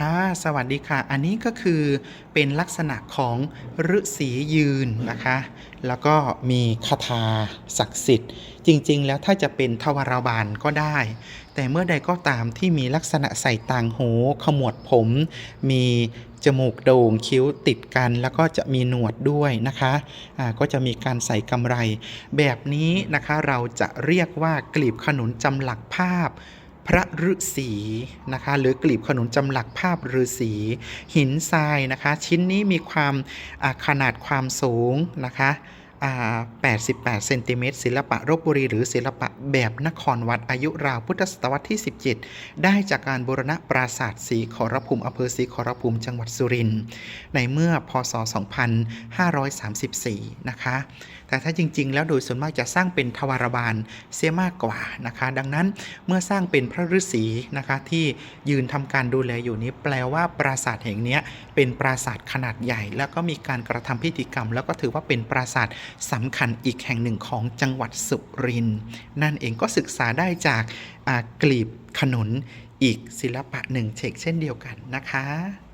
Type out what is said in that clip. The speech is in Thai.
ค่ะสวัสดีค่ะ อันนี้ก็คือเป็นลักษณะของฤษียืนนะคะ แล้วก็มีคาถาศักดิ์สิทธิ์ จริงๆ แล้วถ้าจะเป็นทวารบาลก็ได้ แต่เมื่อใดก็ตามที่มีลักษณะใส่ต่างหูขมวดผม มีจมูกโด่งคิ้วติดกันแล้วก็จะมีหนวดด้วยนะคะอ่าก็จะมีการใส่กำไร แบบนี้นะคะเราจะเรียกว่ากลีบขนุนจำหลักภาพ พระฤาษีนะคะหรือกลีบขนุนจำหลักภาพฤาษีหินทรายนะคะ ชิ้นนี้มีความขนาดความสูงนะคะ 88เซนติเมตรศิลปะรบบุรี หรือศิลปะแบบนครวัดอายุราวพุทธศตวรรษที่ 17 ได้จากการบูรณะปราสาทศรีขอรภูมิอำเภอศรีขอรภูมิจังหวัดสุรินทร์ในเมื่อพศ 2534 นะคะ แต่ถ้าจริง ๆ แล้วโดยส่วนมากจะสร้างเป็นทวารบาลเสียมากกว่านะคะ ดังนั้นเมื่อสร้างเป็นพระฤาษีนะคะที่ยืนทำการดูแลอยู่นี้แปลว่าปราสาทแห่งนี้เป็นปราสาทขนาดใหญ่ แล้วก็มีการกระทำพิธีกรรม แล้วก็ถือว่าเป็นปราสาทสำคัญอีกแห่งหนึ่งของจังหวัดสุรินทร์นั่นเองก็ศึกษาได้จากกลีบขนุนอีกศิลปะหนึ่งเชกเช่นเดียวกันนะคะ